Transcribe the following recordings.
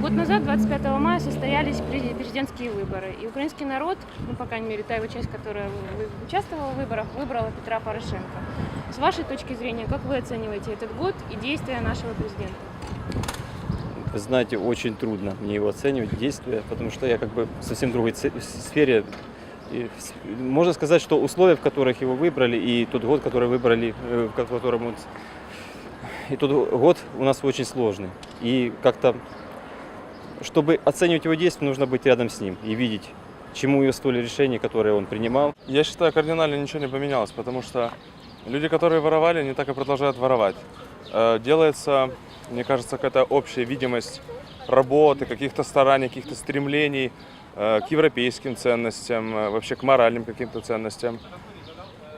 Год назад, 25 мая, состоялись прези- президентские выборы. И украинский народ, ну, по крайней мере, та его часть, которая участвовала в выборах, выбрала Петра Порошенко. С вашей точки зрения, как вы оцениваете этот год и действия нашего президента? Вы знаете, очень трудно мне его оценивать, действия, потому что я как бы в совсем другой сфере. И можно сказать, что условия, в которых его выбрали, и тот год, который выбрали, э, в котором он... И тот год у нас очень сложный. И как-то, чтобы оценивать его действия, нужно быть рядом с ним и видеть, чему его стоили решения, которые он принимал. Я считаю, кардинально ничего не поменялось, потому что люди, которые воровали, они так и продолжают воровать. Э, Делается, мне кажется, какая-то общая видимость работы, каких-то стараний, каких-то стремлений э, к европейским ценностям, э, вообще к моральным каким-то ценностям.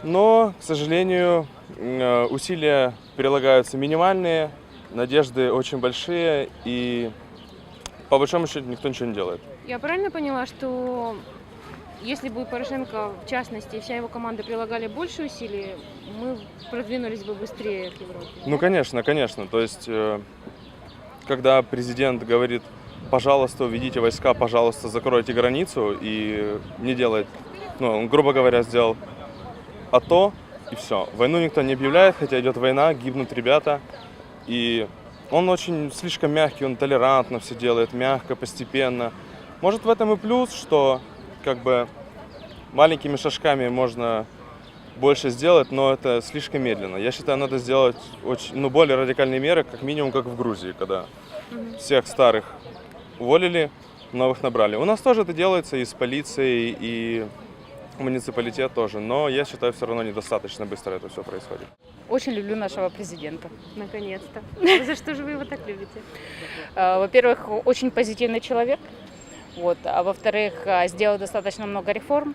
Но, к сожалению, э, усилия прилагаются минимальные, надежды очень большие, и по большому счету никто ничего не делает. Я правильно поняла, что если бы Порошенко, в частности, и вся его команда прилагали больше усилий, мы продвинулись бы быстрее к Европе? Ну, конечно, конечно. То есть, э, когда президент говорит, пожалуйста, уведите войска, пожалуйста, закройте границу и не делает, ну, он, грубо говоря, сделал АТО, и все. Войну никто не объявляет, хотя идет война, гибнут ребята. И он очень слишком мягкий, он толерантно все делает, мягко, постепенно. Может, в этом и плюс, что как бы маленькими шажками можно больше сделать, но это слишком медленно. Я считаю, надо сделать очень, ну, более радикальные меры, как минимум, как в Грузии, когда всех старых уволили, новых набрали. У нас тоже это делается и с полицией, и муниципалитет тоже, но я считаю, все равно недостаточно быстро это все происходит. Очень люблю нашего президента. Наконец-то. За что же вы его так любите? Э, Во-первых, очень позитивный человек. Вот. А во-вторых, э, сделал достаточно много реформ.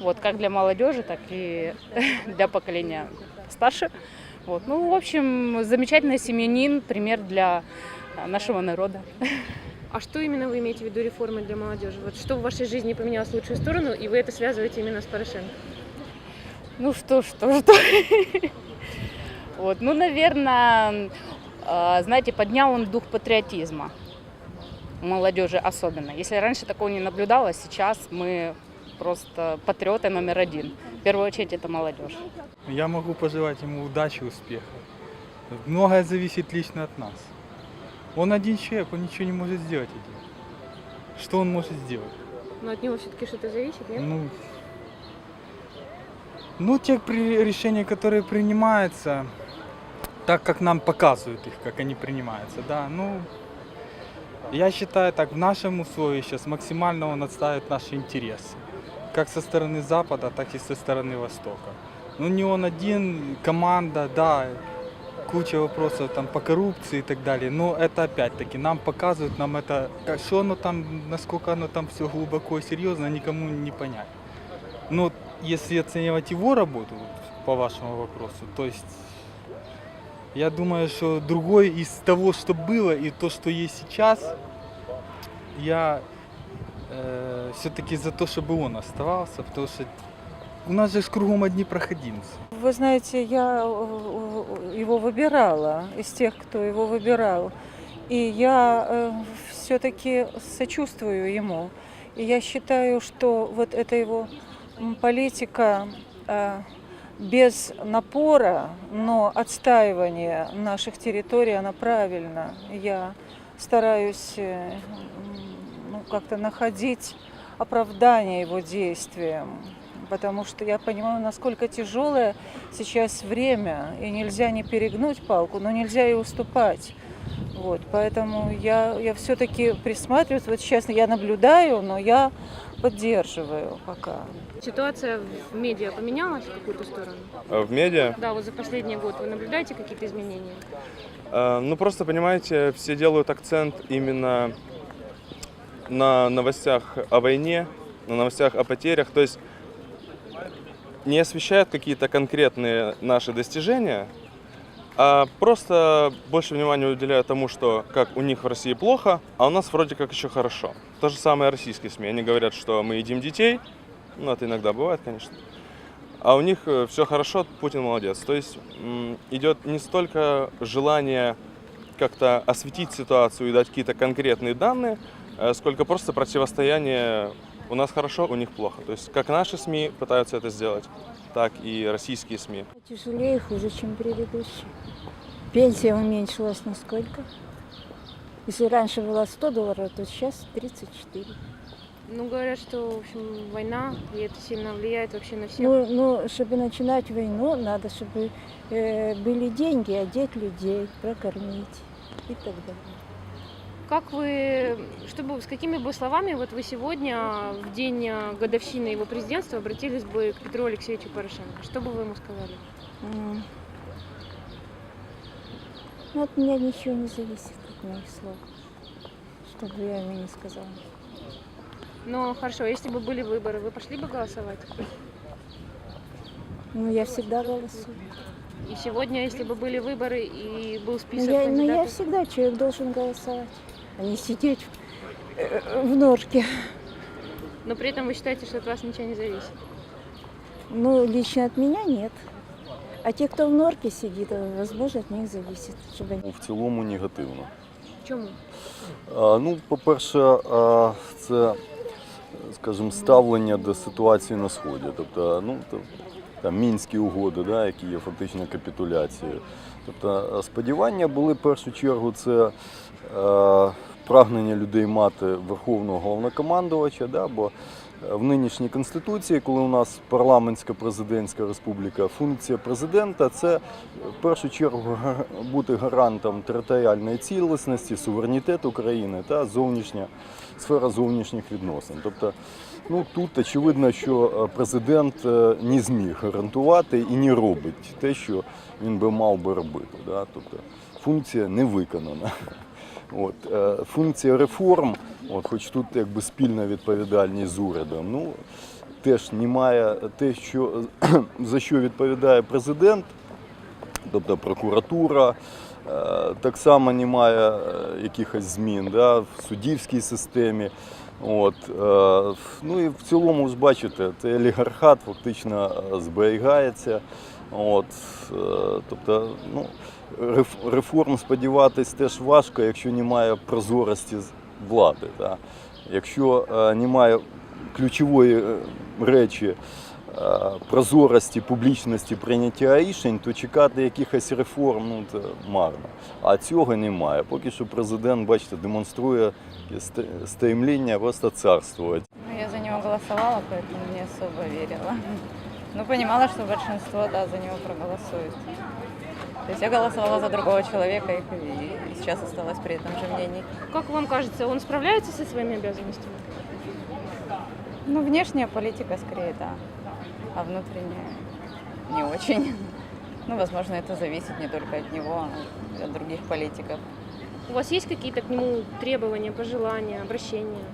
Вот, как для молодежи, так и для поколения старше. Вот. Ну, в общем, замечательный семьянин, пример для э, нашего народа. А что именно вы имеете в виду реформы для молодежи? Вот что в вашей жизни поменялось в лучшую сторону, и вы это связываете именно с Порошенко? Ну что, что, что. Вот, ну, наверное, э, знаете, поднял он дух патриотизма. Молодежи особенно. Если раньше такого не наблюдалось, сейчас мы просто патриоты номер один. В первую очередь это молодежь. Я могу пожелать ему удачи, успеха. Многое зависит лично от нас. Он один человек, он ничего не может сделать один. Что он может сделать? Но от него все-таки что-то зависит, нет? Ну, ну, те при- решения, которые принимаются, так как нам показывают их, как они принимаются, да, ну, я считаю так, в нашем условии сейчас максимально он отставит наши интересы, как со стороны Запада, так и со стороны Востока. Ну, не он один, команда, да, куча вопросов там по коррупции и так далее, но это опять-таки нам показывают, нам это, что оно там, насколько оно там все глубоко и серьезно, никому не понять. Но если оценивать его работу, по вашему вопросу, то есть я думаю, что другой из того, что было и то, что есть сейчас, я все-таки за то, чтобы он оставался, потому что у нас же ж кругом одни проходимцы. Вы знаете, я э, его выбирала, из тех, кто его выбирал. И я все-таки сочувствую ему. И я считаю, что вот эта его политика э, без напора, но отстаивания наших территорий, она правильна. Я стараюсь э, ну, как-то находить оправдание его действиям потому что я понимаю, насколько тяжелое сейчас время, и нельзя не перегнуть палку, но нельзя и уступать. Вот, поэтому я, я все-таки присматриваюсь, вот сейчас я наблюдаю, но я поддерживаю пока. Ситуация в медиа поменялась в какую-то сторону? Э, В медиа Да, вот за последний год вы наблюдаете какие-то изменения? Э, Ну, просто, понимаете, все делают акцент именно на новостях о войне, на новостях о потерях. То есть не освещают какие-то конкретные наши достижения, а просто больше внимания уделяют тому, что как у них в России плохо, а у нас вроде как еще хорошо. То же самое российские СМИ. Они говорят, что мы едим детей, ну это иногда бывает, конечно. А у них все хорошо, Путин молодец. То есть идет не столько желание как-то осветить ситуацию и дать какие-то конкретные данные, э, сколько просто противостояние у нас хорошо, у них плохо. То есть как наши СМИ пытаются это сделать, так и российские СМИ. Тяжелее хуже, чем предыдущий. Пенсия уменьшилась на сколько? Если раньше было 100 долларов, то сейчас 34. Ну, говорят, что, в общем, война, и это сильно влияет вообще на всех. Ну, ну, чтобы начинать войну, надо, чтобы э, были деньги, одеть людей, прокормить и так далее. Как вы, чтобы, с какими бы словами вот вы сегодня, в день э, годовщины его президентства, обратились бы к Петру Алексеевичу Порошенко? Что бы вы ему сказали? Ну, от меня ничего не зависит, моих слов. Что бы я ему не сказала. Ну, хорошо, если бы были выборы, вы пошли бы голосовать? Ну, я всегда голосую. И сегодня, если бы были выборы и был Ну, список я, ну, я кандидатов, всегда человек должен голосовать, а не сидеть в, э, в ножке. но при этом вы считаете, что от вас ничего не зависит? Ну, лично от меня нет. А те, кто в норке сидит, э, возможно, от них зависит, чтобы они... Ну, В цілому негативно. Чому? А, Ну, по-перше, це, скажімо, ставлення до ситуації на сході. Тобто, ну там мінські угоди, да, які є фактично капітуляцією. Тобто, сподівання були в першу чергу це прагнення людей мати верховного головнокомандувача, да, бо в нинішній конституції, коли у нас парламентська президентська республіка, функція президента це в першу чергу бути гарантом територіальної цілісності, суверенітету країни та зовнішня сфера зовнішніх відносин. Тобто, ну тут очевидно, що е, президент е, не зміг гарантувати і не робить те, що він би мав би робити. Да? Тобто функція не виконана. От, е, функція реформ, от, хоч тут якби спільна відповідальність з урядом, ну теж немає те, що за що відповідає президент, тобто прокуратура. е, Так само немає е, якихось змін да, в суддівській системі. От, ну і в цілому бачите, цей олігархат фактично зберігається. От, тобто, ну, реформ сподіватись теж важко, якщо немає прозорості влади. Да. Якщо е, немає ключової е, речі е, прозорості, публічності прийняття рішень, то чекати якихось реформ ну, це марно. А цього немає. Поки що президент, бачите, демонструє стремління просто царствувати. Ну, я за него голосовала, поэтому не особо верила. Но понимала, что большинство, да, за него проголосует. То есть я голосовала за другого человека и, сейчас осталась при этом же мнении. Как вам кажется, он справляется со своими обязанностями? Ну, внешняя политика скорее, да, а внутренняя не очень. Ну, возможно, это зависит не только от него, а и от других политиков. У вас есть какие-то к нему требования, пожелания, обращения?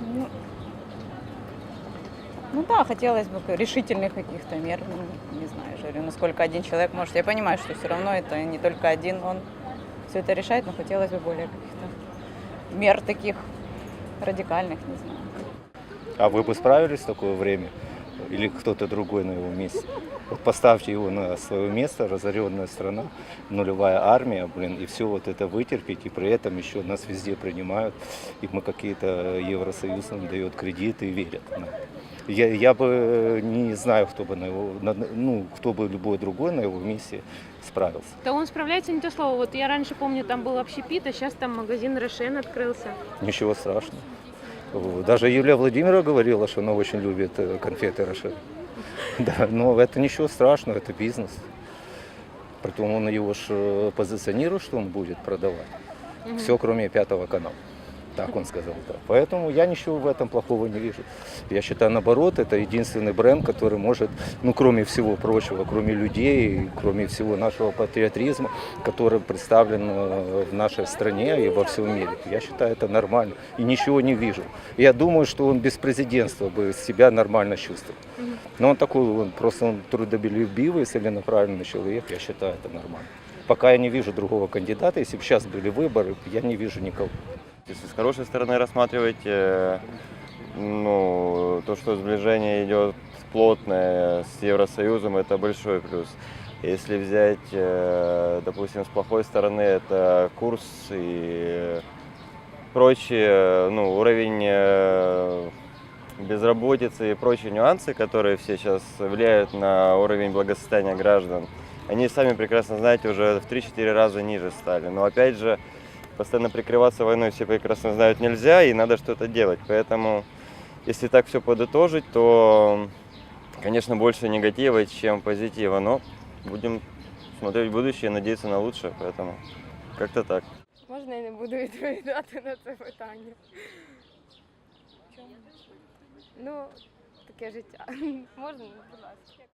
Ну, ну да, хотелось бы решительных каких-то мер. Ну, не знаю, же, говорю, насколько один человек может. Я понимаю, что все равно это не только один он все это решает, но хотелось бы более каких-то мер таких радикальных, не знаю. А вы бы справились в такое время? Или кто-то другой на его месте? Вот поставьте его на свое место, разоренная страна, нулевая армия, блин, и все вот это вытерпеть, и при этом еще нас везде принимают, и мы какие-то Евросоюз нам дает кредиты и верят. Я, я бы не знаю, кто бы на его, на- ну, кто бы любой другой на его месте справился. Да он справляется не то слово. Вот я раньше помню, там был общепит, а сейчас там магазин Рошен открылся. Ничего страшного. Даже Юлия Владимировна говорила, что она очень любит э, конфеты Рошен. Да, но это ничего страшного, это бизнес. Притом он его ж э, позиционирует, что он будет продавать. Все, кроме пятого канала. Так он сказал, да. Поэтому я ничего в этом плохого не вижу. Я считаю, наоборот, это единственный бренд, который может, ну, кроме всего прочего, кроме людей, кроме всего нашего патриотизма, который представлен э, в нашей стране и во всем мире. Я считаю, это нормально. И ничего не вижу. Я думаю, что он без президентства бы себя нормально чувствовал. Но он такой, он просто он трудолюбивый, целенаправленный человек. Я считаю, это нормально. Пока я не вижу другого кандидата, если бы сейчас были выборы, я не вижу никого. Если с хорошей стороны рассматривать, ну, то, что сближение идет плотное с Евросоюзом, это большой плюс. Если взять, э, допустим, с плохой стороны, это курс и прочие, ну, уровень э, безработицы и прочие нюансы, которые все сейчас влияют на уровень благосостояния граждан, они сами прекрасно знаете, уже в 3-4 раза ниже стали. Но опять же, постоянно прикрываться войной все прекрасно знают нельзя, и надо что-то делать. Поэтому, если так все подытожить, то, конечно, больше негатива, чем позитива. Но будем смотреть в будущее, надеяться на лучшее. Поэтому как-то так. Можна я не буду відповідати на це питання? Ну, таке життя. Можна, будь ласка.